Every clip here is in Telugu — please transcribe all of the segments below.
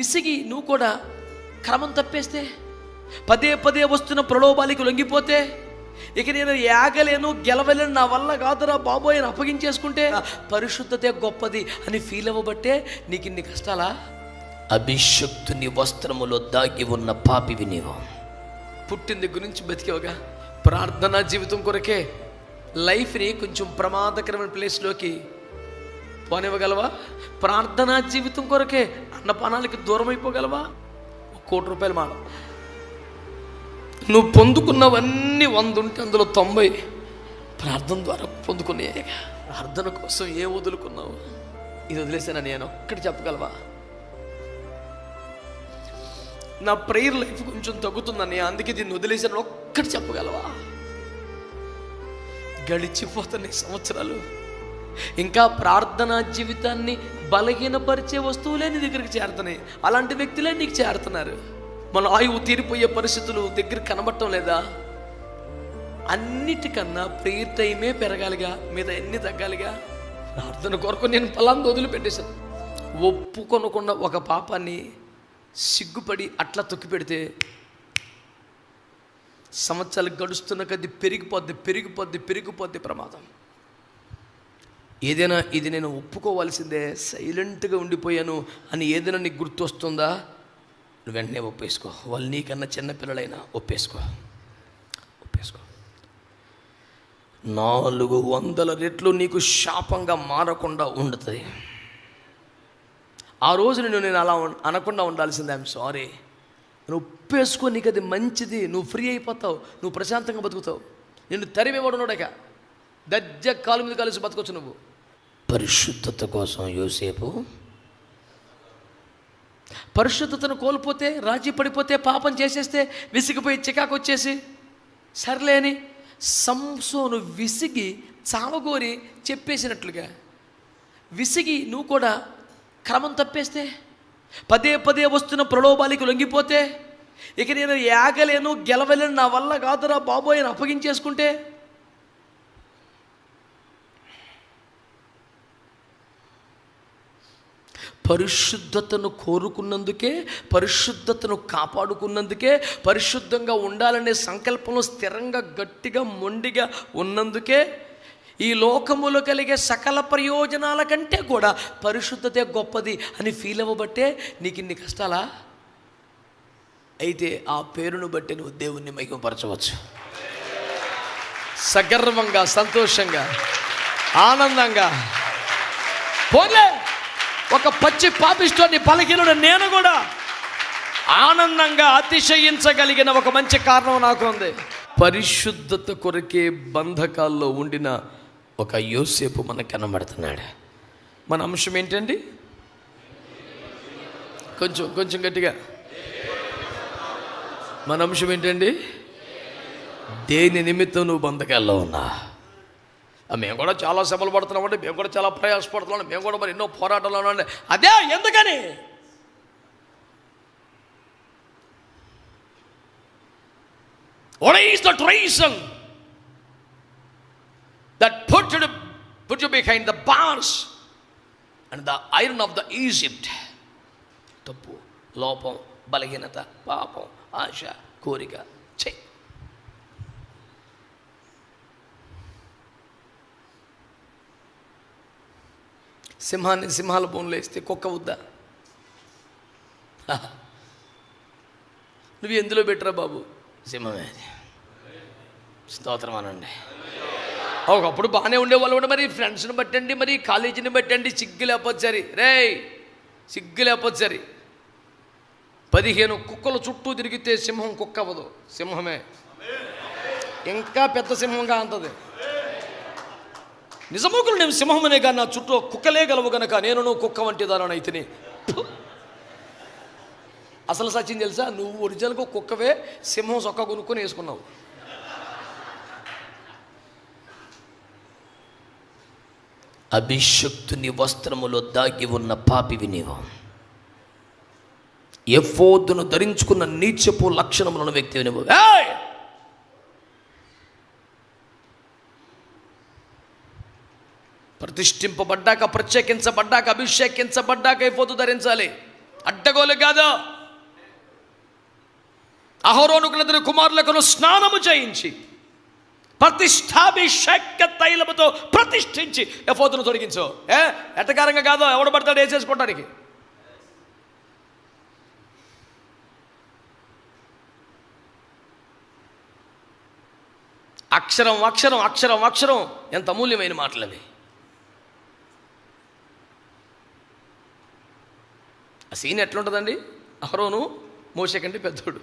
విసిగి నువ్వు కూడా క్రమం తప్పేస్తే పదే పదే వస్తున్న ప్రలోభాలకి లొంగిపోతే ఇక నేను ఏగలేను గెలవలేను నా వల్ల కాదురా బాబోయ్ అని అప్పగించేసుకుంటే పరిశుద్ధతే గొప్పది అని ఫీల్ అవ్వబట్టే నీకు ఇన్ని కష్టాలా? అభిషక్తుని వస్త్రములో దాగి ఉన్న పాపివి నీవు. పుట్టిన దగ్గర నుంచి బతికేవగా? ప్రార్థనా జీవితం కొరకే లైఫ్ని కొంచెం ప్రమాదకరమైన ప్లేస్లోకి పోనివ్వగలవా ప్రార్థనా జీవితం కొరకే అన్నపానాలకి దూరం అయిపోగలవా ఒక కోటి రూపాయలు మాట నువ్వు పొందుకున్నవన్నీ వంద ఉంటే అందులో తొంభై ప్రార్థన ద్వారా పొందుకునే ప్రార్థన కోసం ఏ వదులుకున్నావు? ఇది వదిలేసాను నేను? ఒక్కటి చెప్పగలవా? నా ప్రేయర్ లైఫ్ కొంచెం తగ్గుతుందని అందుకే దీన్ని వదిలేసాను. ఒక్కటి చెప్పగలవా? గడిచిపోతున్న సంవత్సరాలు ఇంకా ప్రార్థనా జీవితాన్ని బలహీనపరిచే వస్తువులే నీ దగ్గరికి చేరుతున్నాయి. అలాంటి వ్యక్తులే నీకు చేరుతున్నారు. మన ఆయువు తీరిపోయే పరిస్థితులు దగ్గర కనబడటం లేదా? అన్నిటికన్నా ప్రేయర్ టైమే పెరగాలిగా మీద ఎన్ని తగ్గాలిగా? ప్రార్థన కొరకు నేను పలాంది వదిలిపెట్టేశాను. ఒప్పుకొనకుండా ఒక పాపాన్ని సిగ్గుపడి అట్లా తొక్కి పెడితే సంవత్సరాలు గడుస్తున్న కొద్ది పెరిగిపోద్ది పెరిగిపోద్ది పెరిగిపోద్ది ప్రమాదం. ఏదైనా ఇది నేను ఒప్పుకోవాల్సిందే సైలెంట్గా ఉండిపోయాను అని ఏదైనా నీకు గుర్తొస్తుందా? నువ్వు వెంటనే ఒప్పేసుకో. వాళ్ళు నీకన్నా చిన్నపిల్లలైనా ఒప్పేసుకో. ఒప్పేసుకో. నాలుగు వందల రెట్లు నీకు శాపంగా మారకుండా ఉండుతుంది ఆ రోజు నేను నేను అలా అనకుండా ఉండాల్సిందే. ఐఎమ్ సారీ నువ్వు ఒప్పేసుకో నీకు అది మంచిది. నువ్వు ఫ్రీ అయిపోతావు. నువ్వు ప్రశాంతంగా బతుకుతావు. నిన్ను తరిమేవాడున్నాడక దజ్జ కాలు మీద కలిసి బతకొచ్చు నువ్వు. పరిశుద్ధత కోసం యోసేపు పరిశుద్ధతను కోల్పోతే రాజీ పడిపోతే పాపం చేసేస్తే విసిగిపోయి చికాకు వచ్చేసి సర్లేని సంసోను విసిగి చావగోరి చెప్పేసినట్లుగా విసిగి నువ్వు కూడా క్రమం తప్పేస్తే పదే పదే వస్తున్న ప్రలోభాలకి లొంగిపోతే ఇక నేను ఏగలేను గెలవలేను నా వల్ల కాదురా బాబోయ్ అని అప్పగించేసుకుంటే పరిశుద్ధతను కోరుకున్నందుకే పరిశుద్ధతను కాపాడుకున్నందుకే పరిశుద్ధంగా ఉండాలనే సంకల్పంలో స్థిరంగా గట్టిగా మొండిగా ఉన్నందుకే ఈ లోకములో కలిగే సకల ప్రయోజనాల కంటే కూడా పరిశుద్ధతే గొప్పది అని ఫీల్ అవ్వబట్టే నీకు ఇన్ని కష్టాలా? అయితే ఆ పేరును బట్టి నువ్వు దేవుణ్ణి మహిమపరచవచ్చు. సగర్వంగా సంతోషంగా ఆనందంగా. పోలే ఒక పచ్చి పాపిస్తోని పలకిలుడు నేను కూడా ఆనందంగా అతిశయించగలిగిన ఒక మంచి కారణం నాకు ఉంది. పరిశుద్ధత కొరకే బంధకాల్లో ఉండిన ఒక యోసేపు మనకు కనబడుతున్నాడు. మన అంశం ఏంటండి? కొంచెం కొంచెం గట్టిగా. మన అంశం ఏంటండి? దేని నిమిత్తం నువ్వు బంధకాల్లో ఉన్నా మేము కూడా చాలా శ్రమలు పడుతున్నామండి మేము కూడా చాలా ప్రయాసపడుతున్నాం మేము కూడా మరి ఎన్నో పోరాటాలు ఉన్నామండి అదే ఎందుకని? What is that reason that put you, put you behind the bars and the iron of the Egypt? తప్పు లోపం బలహీనత పాపం ఆశ కోరిక. సింహాన్ని సింహాల బోన్లో వేస్తే కుక్క వద్దా? నువ్వు ఎందులో పెట్టరా బాబు? సింహమే. అది స్తోత్రం అనండి. ఒకప్పుడు బాగానే ఉండేవాళ్ళు కూడా మరి ఫ్రెండ్స్ని బట్టండి మరి కాలేజీని బట్టండి సిగ్గు లేకపోతే సరి. రే సిగ్గు లేకపోతే సరి. పదిహేను కుక్కలు చుట్టూ తిరిగితే సింహం కుక్క అవ్వదు. సింహమే. ఇంకా పెద్ద సింహంగా అంతది. నిజముకులు నేను సింహమనే కానీ నా చుట్టూ కుక్కలే గలవు గనక నేను నువ్వు కుక్క వంటి దాని అయితేనే. అసలు సచిన్ తెలుసా? నువ్వు ఒరిజినల్గా కుక్కవే సింహం సొక్క కొనుక్కొని వేసుకున్నావు. అభిషక్తుని వస్త్రములో దాగి ఉన్న పాపివి నీవు. ఎఫోదును ధరించుకున్న నీచపు లక్షణములను వ్యక్తివి నువ్వు ఏయ్! ప్రతిష్ఠింపబడ్డాక ప్రత్యేకించబడ్డాక అభిషేకించబడ్డాక అయిపోతూ ధరించాలి. అడ్డగోలు కాదు. అహరోనుకులందరి కుమారులకు స్నానము చేయించి ప్రతిష్టాభిషేక తైలముతో ప్రతిష్ఠించి ఎఫోతును తొలగించు ఏ? ఎట్టకారంగా కాదు ఎవడు పడతాడు వేసేసుకోవడానికి అక్షరం అక్షరం అక్షరం అక్షరం ఎంత అమూల్యమైన మాటలవి. ఆ సీన్ ఎట్లుంటుందండి? అహరోను మోసే కంటే పెద్దోడు.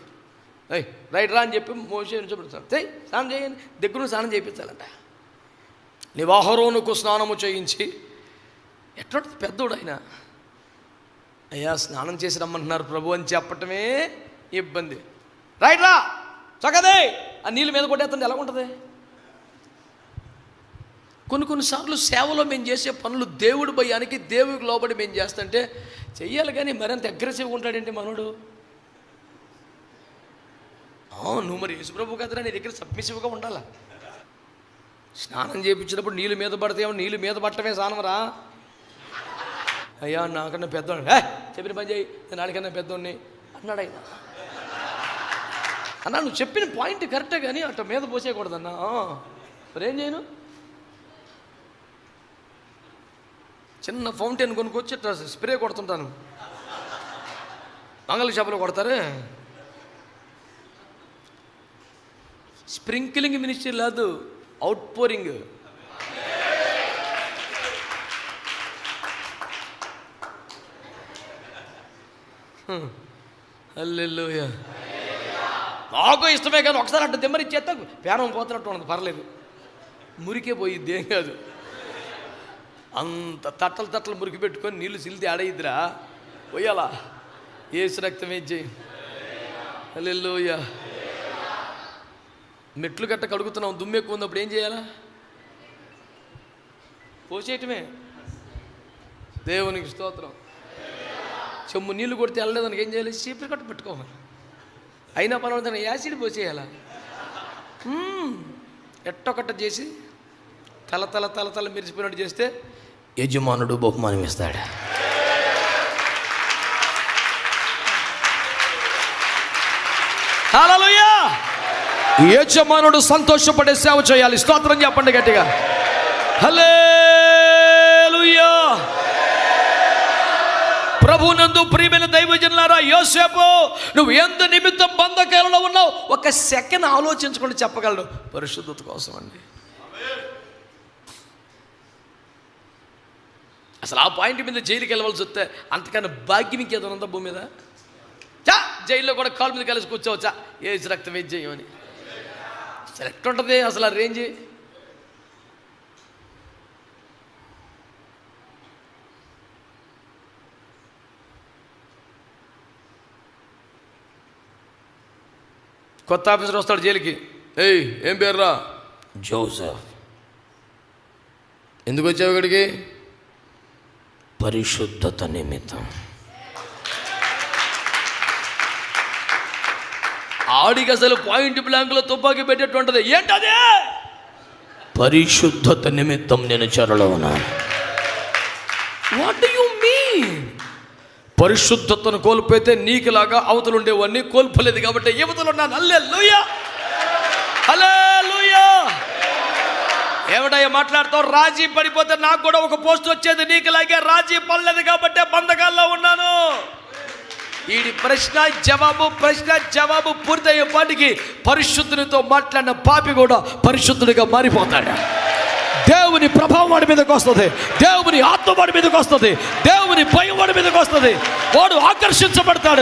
ఏయ్ రైట్ రా అని చెప్పి మోసే నుంచోబెడతాడు చెయ్యి స్నానం చేయండి. దగ్గర నుండి స్నానం చేయించాలంట. నీవు అహరోనుకు స్నానము చేయించి ఎట్లుంటుంది పెద్దోడు ఆయన? అయ్యా స్నానం చేసి రమ్మంటున్నారు ప్రభు అని చెప్పటమే ఇబ్బంది. రైట్ రా చక్కదే! ఆ నీళ్ళ మీద కొట్టేస్తుంది ఎలా ఉంటుంది? కొన్ని కొన్నిసార్లు సేవలో మేము చేసే పనులు దేవుడి భయానికి దేవుడికి లోబడి మేము చేస్తుంటే చెయ్యాలి కానీ మరింత అగ్రెసివ్గా ఉంటాడండి మనోడు? నువ్వు మరి యేసుప్రభు కదరా నీ దగ్గర సబ్మిసివ్గా ఉండాలా? స్నానం చేయించినప్పుడు నీళ్ళు మీద పడితేమో నీళ్ళు మీద పట్టమే స్నానం అయ్యా నాకన్నా పెద్దోడు ఏ చెప్పిన పని చేయి నేను నాడికన్నా పెద్దోడిని. అన్నాడు ఆయన. అన్నా నువ్వు చెప్పిన పాయింట్ కరెక్టే కానీ అట్ట మీద పోసేయకూడదన్నా. మరేం చేయను? చిన్న ఫౌంటైన్ కొనుక్కొచ్చి ఇట్లా స్ప్రే కొడుతుంటాను. మంగళ చేపలు కొడతారే? స్ప్రింక్లింగ్ మినిస్ట్రీ లేదు అవుట్ పోరింగ్ అల్లెల్లోయ నాకు ఇష్టమే కానీ ఒకసారి అట్ట దిమ్మరిచ్చేస్తా పేరం పోతున్నట్టు ఉండదు పర్లేదు. మురికే పోయిద్ది ఏం కాదు. అంత తట్టలు తట్టలు మురికి పెట్టుకొని నీళ్ళు సిల్తి ఆడయిద్దిరా పోయాలా ఏసు రక్తం ఏం అల్లెల్లోయ మెట్లు గట్ట కడుగుతున్నాం దుమ్ము ఎక్కువ ఉన్నప్పుడు ఏం చేయాలా? పోసేయటమే. దేవునికి స్తోత్రం. చెమ్ము నీళ్ళు కొడితే వెళ్ళలేదానికి ఏం చేయాలి? చీపురు కట్ట పెట్టుకోవాలి. అయినా పర్వాలేదు యాసిడ్ పోసేయాలా? మ్మ్. ఎట్టొకట్ట చేసి తల తల తల తల మెరిసిపోయినట్టు చేస్తే యజమానుడు బహుమానం ఇస్తాడు యజమానుడు సంతోషపడే సేవ చేయాలి. స్తోత్రం చెప్పండి గట్టిగా. హల్లెలూయా! ప్రభునందు ప్రియమైన దైవజనులారా యోసేపు నువ్వు ఎంత నిమిత్తం బంధకాలలో ఉన్నావు? ఒక సెకండ్ ఆలోచించుకొని చెప్పగలడు. పరిశుద్ధత కోసం అండి అసలు ఆ పాయింట్ మీద జైలుకి వెళ్ళవలసి వస్తే అంతకన్నా భాగ్యం ఇంకేదో ఉందా భూమి మీద? చా జైల్లో కూడా కాలు మీద కలిసి కూర్చోవచ్చా. ఏజ్ రక్తం ఏం చేయమని. అసలు ఎట్లుంటుంది అసలు ఆ రేంజ్. కొత్త ఆఫీసర్ వస్తాడు జైలుకి. ఏయ్ ఏం పేర్రా? జోసెఫ్. ఎందుకు వచ్చావు ఇక్కడికి? పరిశుద్ధత నిమిత్తం. ఆడికి అసలు పాయింట్ బ్లాంక్లో తుపాకీ పెట్టేటువంటిది ఏంటది? పరిశుద్ధత నిమిత్తం నేను చెరలో ఉన్నాను. వాట్ యు మీన్ పరిశుద్ధతను కోల్పోతే నీకులాగా అవతలు ఉండేవాడిని కోల్పోలేదు కాబట్టి యువతలు ఉన్నాను అల్లే లోయ హలే ఏమిటయ్యా మాట్లాడుతావు? రాజీ పడిపోతే నాకు కూడా ఒక పోస్ట్ వచ్చేది. నీకులాగే రాజీ పడలేదు కాబట్టి బంధకాల్లో ఉన్నాను. వీడి ప్రశ్న జవాబు ప్రశ్న జవాబు పూర్తయ్యే పాటికి పరిశుద్ధునితో మాట్లాడిన పాపి కూడా పరిశుద్ధుడిగా మారిపోతాడు. దేవుని ప్రభావం వాడి మీదకి వస్తుంది. దేవుని ఆత్మ వాడి మీదకి వస్తుంది. దేవుని భయం వాడి మీదకి వస్తుంది. వాడు ఆకర్షించబడతాడు.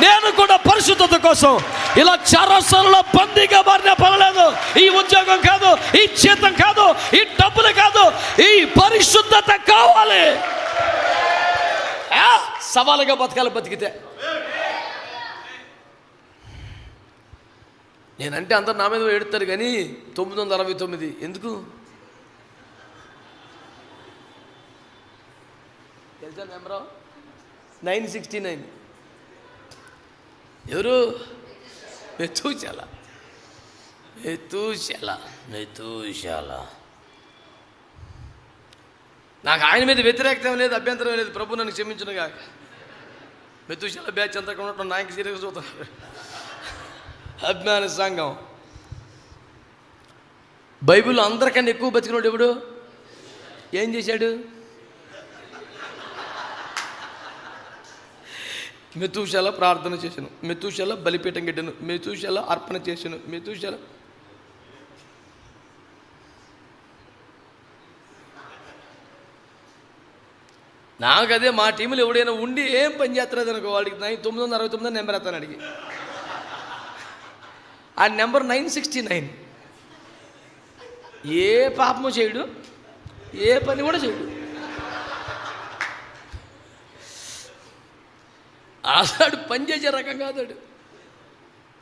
నేను కూడా పరిశుద్ధత కోసం ఇలా చరసలలో బందీగా మారిన పర్లేదు ఈ ఉద్యోగం కాదు ఈ జీతం కాదు ఈ డబ్బులు కాదు ఈ పరిశుద్ధత కావాలి. ఆ, సవాలుగా బతకాలి బతికితే. నేనంటే అందరు నా మీద ఎడతారు కానీ తొమ్మిది వందల అరవై తొమ్మిది. ఎందుకు? తెలుసా నెంబరు నైన్ సిక్స్టీ నైన్. ఎవరు? మెతూచాల మెతూచాల నెతూశాల నాకు ఆయన మీద వ్యతిరేకత లేదు అభ్యంతరం లేదు. ప్రభు నన్ను క్షమించును కాక మెతుశాల బ్యాచ్ అంతా ఉన్నట్టు నాయకు సీరియస్ చూస్తున్నారు. అభిమాన సంఘం. బైబిల్ అందరికన్నా ఎక్కువ బతికినోడు ఎవడు? ఏం చేశాడు? మెతుశాల ప్రార్థన చేశాను. మెతుశాల బలిపీఠం గిడ్డను మెతుశాల అర్పణ చేశాను. మెతుశాల నాకు అదే మా టీంలో ఎవడైనా ఉండి ఏం పని చేస్తున్నది అనుకో వాడికి నైన్ తొమ్మిది వందల అరవై తొమ్మిది నెంబర్ ఎత్తాను అడిగి ఆ నెంబర్ నైన్ సిక్స్టీ నైన్. ఏ పాపము చేయడు ఏ పని కూడా చేయడు. ఆసాడు పని చేసే రకం కాదాడు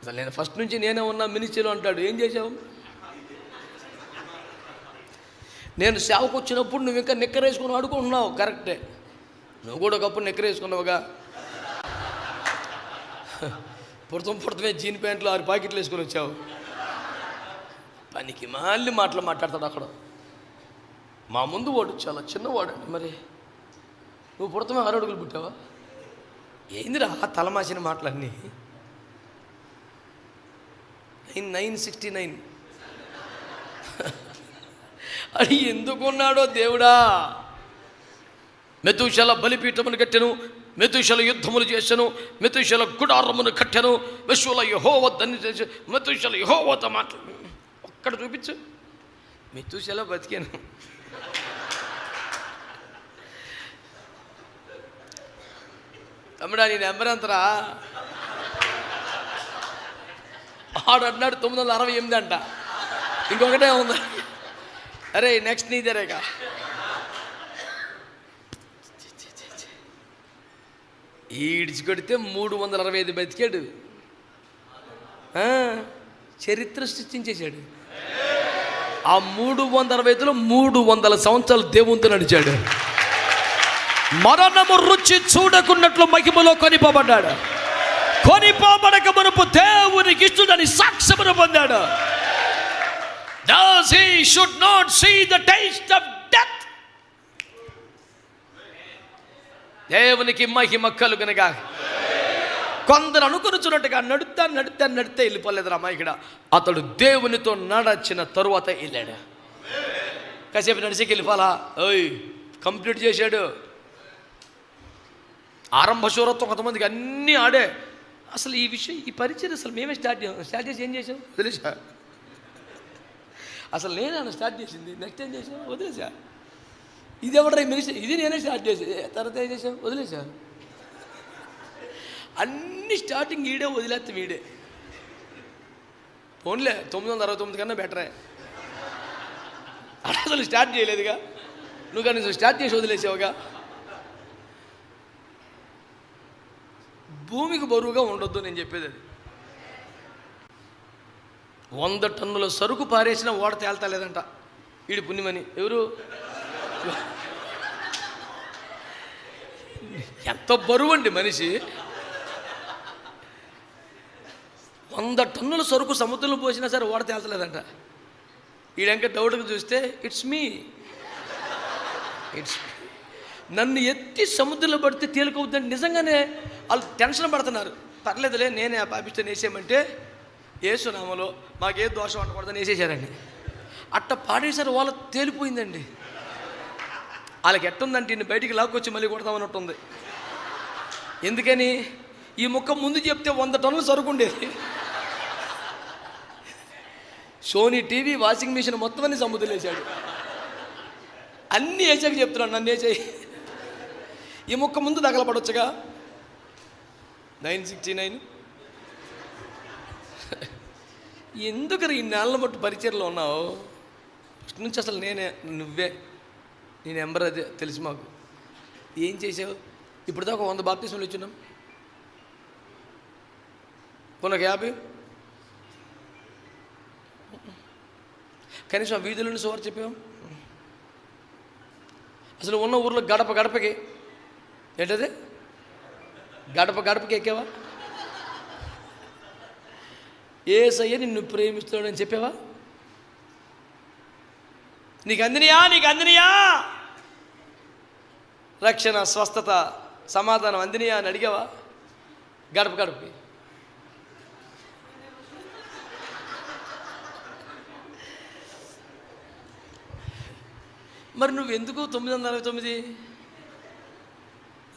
అసలు నేను ఫస్ట్ నుంచి నేనే ఉన్నా మినిస్ట్రీలో అంటాడు ఏం చేసావు నేను సేవకు వచ్చినప్పుడు నువ్వు ఇంకా నిక్కరేసుకుని ఆడుకుంటున్నావు కరెక్టే నువ్వు కూడా ఒకప్పుడు నిక్కరేసుకున్నావుగా. పుడతం పుడతమే జీన్ ప్యాంట్లు ఆరు ప్యాకెట్లు వేసుకొని వచ్చావు. పనికి మళ్ళీ మాటలు మాట్లాడతాడు అక్కడ. మా ముందు వాడు చాలా చిన్నవాడు మరి. నువ్వు పుడతమే ఆరు అడుగులు పుట్టావా? ఏందిరా తలమాసిన మాటలన్నీ? Nine nine sixty nine. అది ఎందుకున్నాడో దేవుడా? మెతుశల బలిపీఠమును కట్టెను మెతుశల యుద్ధములు చేశాను మెతుశల గుడారమును కట్టెను విశ్వల యహోవద్దని చేసి మెతుశల యహోవత మాట్లాడు ఒక్కడ చూపించు. మెతుశల బతికాను. తమ్ముడా నీ నెంబర్ ఎంతరా ఆడు అన్నాడు తొమ్మిది వందల అరవై ఎనిమిది అంట. ఇంకొకటే ఉంది. అరే నెక్స్ట్ నీదేరేగా ఈడ్చి కొడితే మూడు వందల అరవై ఐదు బతికాడు. చరిత్ర సృష్టించేశాడు. ఆ మూడు వందల అరవై ఐదులో మూడు వందల సంవత్సరాలు దేవునితో నడిచాడు. మరణము రుచి చూడకున్నట్లు మహిమలో కొనిపోబడ్డాడు. కొనిపోబడక మునుపు దేవునికి ఇష్టడని సాక్ష్యమును పొందాడు. Thus he should not see the taste of death. దేవునికి మహిమ కలుగునగా. కొందరు అనుకునిచున్నట్టుగా నడుతా నడుతా నడితే వెళ్ళిపోలేదు ఇక్కడ అతడు దేవునితో నడచిన తరువాత వెళ్ళాడు. కాసేపు నడిచి వెళ్ళిపోలా ఓయ్ కంప్లీట్ చేశాడు. ఆరంభ శూరత్వం కొంతమందికి అన్నీ ఆడే. అసలు ఈ విషయం ఈ పరిచయం అసలు మేమే స్టార్ట్ స్టార్ట్ చేసి ఏం చేసాం తెలుసా అసలు నేనే స్టార్ట్ చేసింది. నెక్స్ట్ ఏం చేసాం వదిలేసా ఇది ఎవడ మినిస్టర్? ఇది నేనే స్టార్ట్ చేసి తర్వాత ఏం చేసాం వదిలేసా అన్ని స్టార్టింగ్ ఈడే వదిలేస్తే వీడే. ఫోన్లే తొమ్మిది వందల అరవై తొమ్మిది కన్నా బెటరే. అసలు స్టార్ట్ చేయలేదుగా. నువ్వు కానీ స్టార్ట్ చేసి వదిలేసావుగా? భూమికి బరువుగా ఉండొద్దు నేను చెప్పేది అది. వంద టన్నుల సరుకు పారేసిన ఓడ తేల్తలేదంట. వీడి పుణ్యమని. ఎవరు? ఎంత బరువు అండి మనిషి. వంద టన్నుల సరుకు సముద్రంలో పోసినా సరే ఓడ తేల్తలేదంట. వీడంక డౌట్కి చూస్తే ఇట్స్ మీ ఇట్స్ నన్ను ఎత్తి సముద్రంలో పడితే తేలికవుద్దండి నిజంగానే వాళ్ళు టెన్షన్ పడుతున్నారు. పర్లేదులే నేనే ఆ పాపిస్తాను వేసేయమంటే ఏసునామలో మాకే దోషం ఉండకూడదని వేసేసారండి అట్ట పాడేశారు వాళ్ళ తేలిపోయిందండి. వాళ్ళకి ఎట్టుందంటే ఇన్ని బయటికి లాక్కొచ్చి మళ్ళీ కొడతామన్నట్టుంది ఎందుకని? ఈ ముక్క ముందు చెప్తే వంద టన్నులు సరుకుండేది. సోనీ టీవీ వాషింగ్ మిషన్ మొత్తం అన్ని సముద్రం అన్నీ వేసాక చెప్తున్నాడు నన్ను వేసాయి ఈ ముక్క ముందు తగలపడొచ్చుగా నైన్ సిక్స్టీ నైన్. ఎందుకు ఈ నెలల మట్టు పరిచయలో ఉన్నావు? ఫస్ట్ నుంచి అసలు నేనే నువ్వే. నీ నెంబర్ అదే తెలుసు మాకు. ఏం చేసావు? ఇప్పుడు దాకా వంద బాప్తీసులు ఇచ్చున్నాం కొనకు యాభై. కనీసం వీధుల నుంచి సువారు చెప్పాం అసలు ఉన్న ఊర్లో గడప గడపకి. ఏంటది? గడప గడపకి ఎక్కావా? ఏసయ్య నిన్ను ప్రేమిస్తాడని చెప్పావా? నీకు అందినయా? నీకు అందినయా? రక్షణ స్వస్థత సమాధానం అందినయా అని అడిగావా? గడప గడపకి. మరి నువ్వు ఎందుకు తొమ్మిది వందల అరవై తొమ్మిది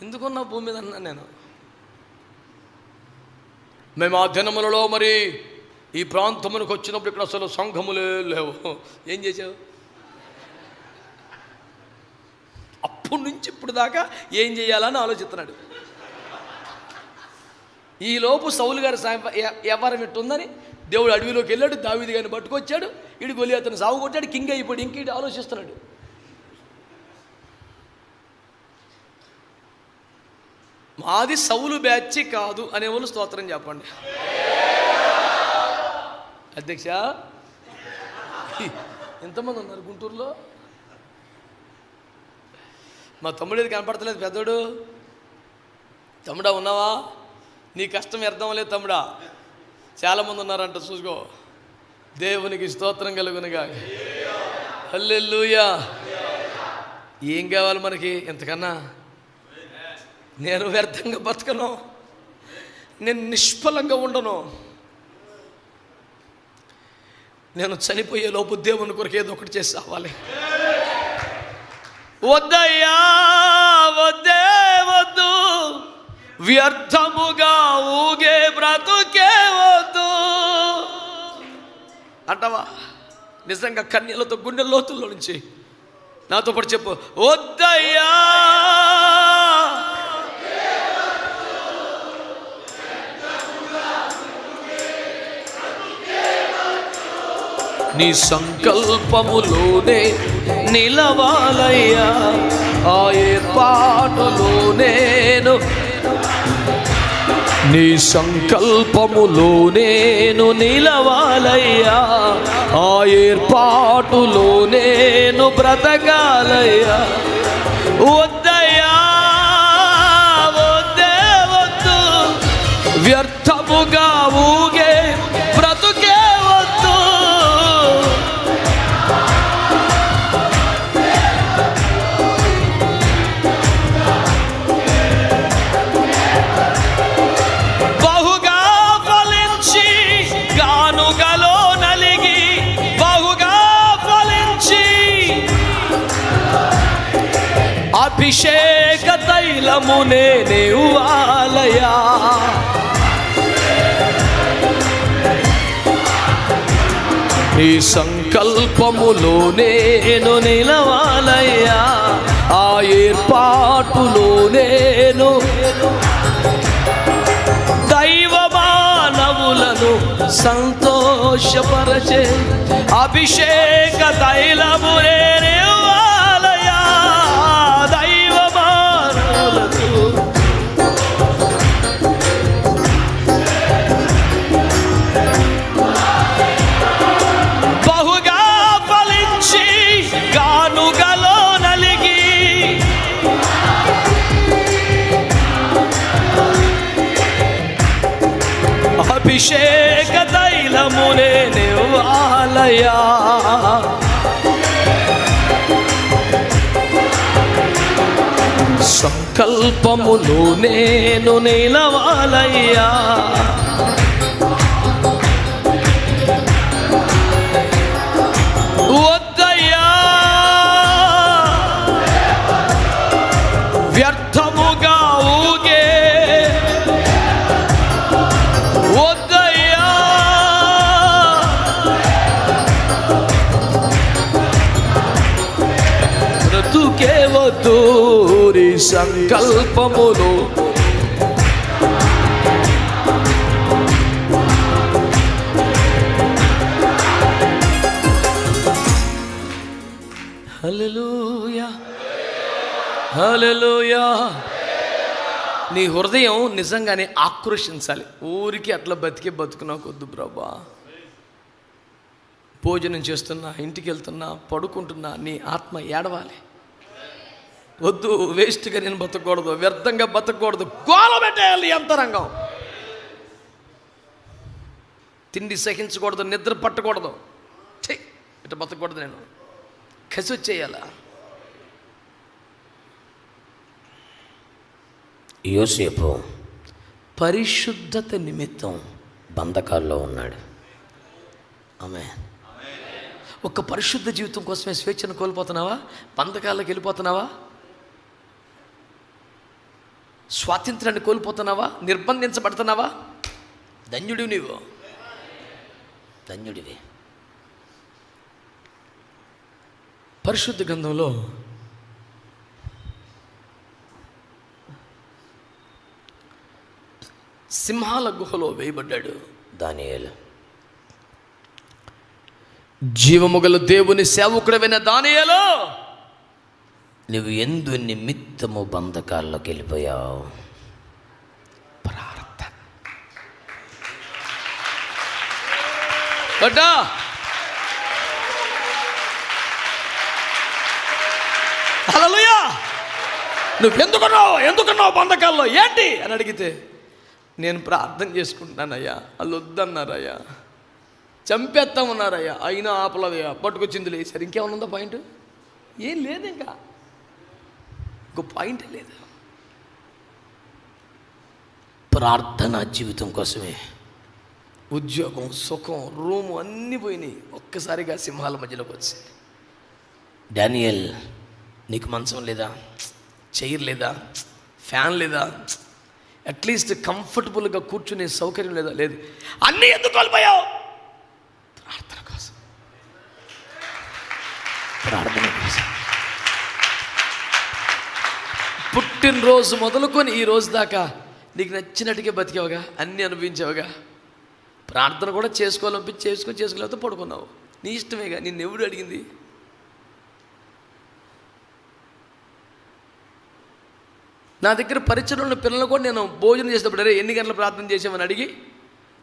ఎందుకున్నావు భూమి మీద అన్నా నేను? మేము ఆ దినములలో మరి ఈ ప్రాంతమునకు వచ్చినప్పుడు ఇక్కడ అసలు సంఘములే లేవు. ఏం చేసావు అప్పటి నుంచి ఇప్పుడు దాకా ఏం చేయాలని ఆలోచిస్తున్నాడు. ఈలోపు సౌలు గారి సాయం ఎవరం ఉందని దేవుడు అడవిలోకి వెళ్ళాడు దావిది గారిని పట్టుకొచ్చాడు ఇడు గొలి అతను సాగు కొట్టాడు కింగ్ అయిపోయాడు ఇంక ఇటు ఆలోచిస్తున్నాడు. మాది సౌలు బ్యాచ్ కాదు అనే వాళ్ళు స్తోత్రం చెప్పండి. అధ్యక్ష ఎంతమంది ఉన్నారు గుంటూరులో? మా తమ్ముడు కనపడతలేదు పెద్దోడు? తమ్ముడా ఉన్నావా? నీ కష్టం అర్థం లేదు తమ్ముడా. చాలామంది ఉన్నారంట చూసుకో. దేవునికి స్తోత్రం కలుగునుగా. హల్లెలూయా. ఏం కావాలి మనకి? ఎంతకన్నా నేను వ్యర్థంగా బతకను. నేను నిష్ఫలంగా ఉండను. నేను చనిపోయే లోపు దేవుని కొరకు ఏదో ఒకటి చేసి అవ్వాలి వద్దయ్యా వద్దే వద్దు. వ్యర్థముగా ఊగే బ్రతుకే వద్దు. అంటవా? నిజంగా కన్యలతో గుండె లోతుల్లో నుంచి. నాతో పాటు చెప్పు. వద్దయ్యా నీ సంకల్పములోనే నిలవాలయ్యా. ఆ ఏర్పాటులో నేను నీ సంకల్పములో నేను నిలవాలయ్యా. ఆ ఏర్పాటులో నేను బ్రతకాలయ్యా. నీ సంకల్పములో నేను నిలవాలయ్యా. ఆ ఏర్పాటులో నేను దైవ మానవులను సంతోషపరచే అభిషేక తైలమునే సంకల్పములు హల్లెలూయా. హల్లెలూయా. నీ హృదయం నిజంగానే ఆక్రోషించాలి ఊరికి అట్లా బతికే బతుకున్నా కొద్దు ప్రభా. భోజనం చేస్తున్నా ఇంటికి వెళ్తున్నా పడుకుంటున్నా నీ ఆత్మ ఏడవాలి. వద్దు వేస్ట్గా నేను బతకూడదు వ్యర్థంగా బతకూడదు గోల పెట్టేయాలి అంతరంగం. తిండి సహించకూడదు నిద్ర పట్టకూడదు. ఛీ ఇట్లా బతకూడదు నేను. కసి వచ్చేయాలా? యోసేపు పరిశుద్ధత నిమిత్తం బంధకాల్లో ఉన్నాడు. ఆమె ఒక్క పరిశుద్ధ జీవితం కోసమే స్వేచ్ఛను కోల్పోతున్నావా? బంధకాలకు వెళ్ళిపోతున్నావా? స్వాతంత్రాన్ని కోల్పోతున్నావా? నిర్బంధించబడుతున్నావా? ధన్యుడి నీవు. ధన్యుడివి. పరిశుద్ధ గ్రంథంలో సింహాల గుహలో వేయబడ్డాడు దానియేలు. జీవముగల దేవుని సేవకుడమైన దానియలో. నువ్వు ఎందు నిమిత్తము బంధకాల్లోకి వెళ్ళిపోయావు ప్రార్థన. బడ్డా! హల్లెలూయా! నువ్వు ఎందుకున్నావు ఎందుకున్నావు బంధకాల్లో? ఏంటి? అని అడిగితే నేను ప్రార్థన చేసుకుంటున్నానయ్యా. వాళ్ళు వద్దన్నారయ్యా చంపేస్తామన్నారయ్యా అయినా ఆపలదయ్యా. పట్టుకొచ్చింది లేదు సరే ఇంకేమన్నా ఉందా పాయింట్? ఏం లేదు ఇంకా. ఇంకో పాయింట్ లేదు. ప్రార్థన జీవితం కోసమే. ఉద్యోగం సుఖం రూము అన్నీ పోయినాయి. ఒక్కసారిగా సింహాల మధ్యలోకి వచ్చి డానియల్ నీకు మంచం లేదా? చైర్ లేదా? ఫ్యాన్ లేదా? అట్లీస్ట్ కంఫర్టబుల్గా కూర్చునే సౌకర్యం లేదా? లేదు. అన్నీ ఎందుకు కోల్పోయావు? ప్రార్థన కోసం. ప్రార్థన కోసం పుట్టినరోజు మొదలుకొని ఈ రోజు దాకా నీకు నచ్చినట్టుగా బతికావుగా అన్నీ అనుభవించావుగా. ప్రార్థన కూడా చేసుకోవాలనిపించి చేసుకొని చేసుకోలేకపోతే పడుకున్నావు. నీ ఇష్టమేగా నిన్ను ఎవడు అడిగింది? నా దగ్గర పరిచయం ఉన్న పిల్లలు కూడా నేను భోజనం చేసేటప్పుడు అరే ఎన్ని గంటలు ప్రార్థన చేసామని అడిగి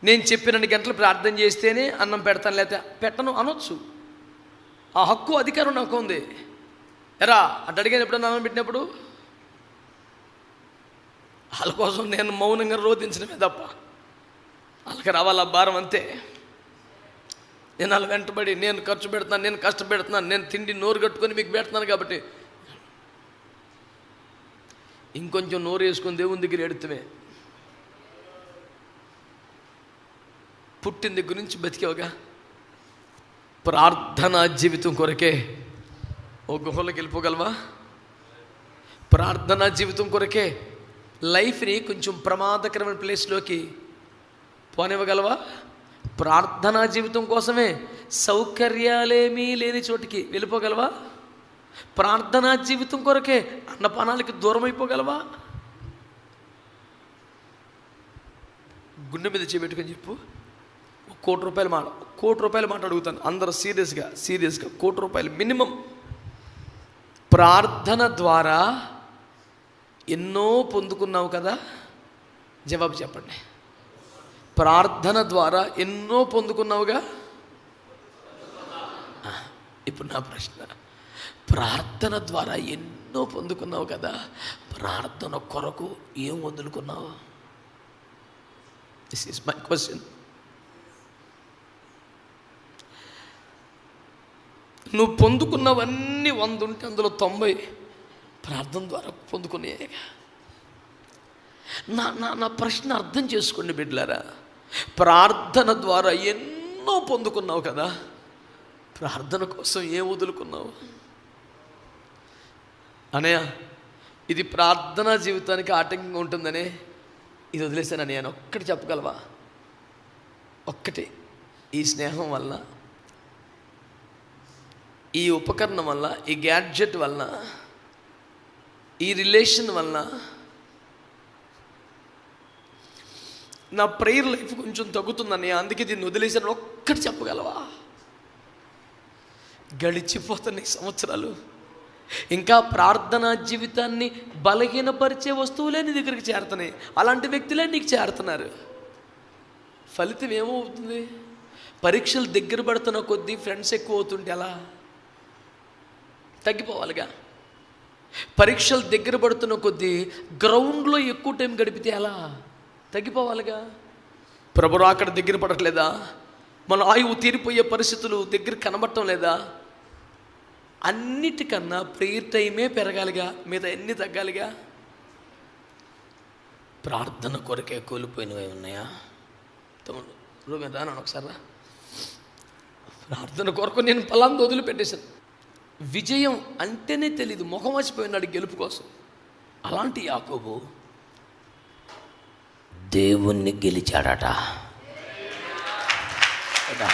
నేను చెప్పినన్ని గంటలు ప్రార్థన చేస్తేనే అన్నం పెడతాను లేకపోతే పెట్టను అనొచ్చు. ఆ హక్కు అధికారం నాకు ఉంది. ఎరా అటు అడిగాను ఎప్పుడన్నా అన్నం పెట్టినప్పుడు? వాళ్ళ కోసం నేను మౌనంగా రోధించడమే తప్ప వాళ్ళకి రావాల భారం అంతే. నేను వాళ్ళ వెంటబడి నేను ఖర్చు పెడుతున్నాను నేను కష్టపెడుతున్నాను నేను తిండి నోరు కట్టుకొని మీకు పెడుతున్నాను కాబట్టి. ఇంకొంచెం నోరు వేసుకొని దేవుని దగ్గర ఎడుతుమే పుట్టిన దగ్గర నుంచి బతికావుగా. ప్రార్థనా జీవితం కొరకే ఓ గుహలోకి వెళ్ళిపోగలవా? ప్రార్థనా జీవితం కొరకే లైఫ్ని కొంచెం ప్రమాదకరమైన ప్లేస్లోకి పోనివ్వగలవా? ప్రార్థనా జీవితం కోసమే సౌకర్యాలేమీ లేని చోటికి వెళ్ళిపోగలవా? ప్రార్థనా జీవితం కొరకే అన్నపానాలకి దూరం అయిపోగలవా గుండె మీద చేపెట్టుకొని చెప్పు. కోటి రూపాయల మాట కోటి రూపాయల మాట అడుగుతాను. అందరూ సీరియస్గా సీరియస్గా కోటి రూపాయలు మినిమం. ప్రార్థన ద్వారా ఎన్నో పొందుకున్నావు కదా? జవాబు చెప్పండి. ప్రార్థన ద్వారా ఎన్నో పొందుకున్నావుగా? ఇప్పుడు నా ప్రశ్న. ప్రార్థన ద్వారా ఎన్నో పొందుకున్నావు కదా? ప్రార్థన కొరకు ఏం వదులుకున్నావు? దిస్ ఈస్ మై క్వశ్చన్ నువ్వు పొందుకున్నవన్నీ వంద ఉంటే అందులో తొంభై. ప్రార్థన ద్వారా పొందుకునే నా నా నా ప్రశ్న అర్థం చేసుకోండి బిడ్డలారా. ప్రార్థన ద్వారా ఎన్నో పొందుకున్నావు కదా. ప్రార్థన కోసం ఏం వదులుకున్నావు? అనయ్య ఇది ప్రార్థనా జీవితానికి ఆటంకంగా ఉంటుందనే ఇది వదిలేశాను నేను ఒక్కటి చెప్పగలవా? ఒక్కటి. ఈ స్నేహం వల్ల ఈ ఉపకరణం వల్ల ఈ గ్యాడ్జెట్ వల్ల ఈ రిలేషన్ వల్ల నా ప్రేయర్ లైఫ్ కొంచెం తగ్గుతుందని అందుకే దీన్ని వదిలేసాను ఒక్కటి చెప్పగలవా? గడిచిపోతున్న సంవత్సరాలు ఇంకా ప్రార్థనా జీవితాన్ని బలహీనపరిచే వస్తువులే నీ దగ్గరికి చేరుతున్నాయి. అలాంటి వ్యక్తులే నీకు చేరుతున్నారు. ఫలితం ఏమవుతుంది? పరీక్షలు దగ్గర పడుతున్న కొద్దీ ఫ్రెండ్స్ ఎక్కువ అవుతుంటే ఎలా? తగ్గిపోవాలిగా. పరీక్షలు దగ్గర పడుతున్న కొద్దీ గ్రౌండ్లో ఎక్కువ టైం గడిపితే ఎలా? తగ్గిపోవాలిగా? ప్రభురా అక్కడ దగ్గర పడట్లేదా? మన ఆయువు తీరిపోయే పరిస్థితులు దగ్గర కనబడటం లేదా? అన్నిటికన్నా ప్రేయర్ టైమే పెరగాలిగా మీద ఎన్ని తగ్గాలిగా? ప్రార్థన కొరకే కోల్పోయినవి ఉన్నాయా? తమ్ముడు రూబెన్ రాను ఒకసారి ప్రార్థన కొరకు నేను పలాంది వదిలిపెట్టేశాను. విజయం అంటేనే తెలీదు. ముఖం వచ్చిపోయినాడు గెలుపు కోసం. అలాంటి యాకోబు దేవుణ్ణి గెలిచాడట. కదా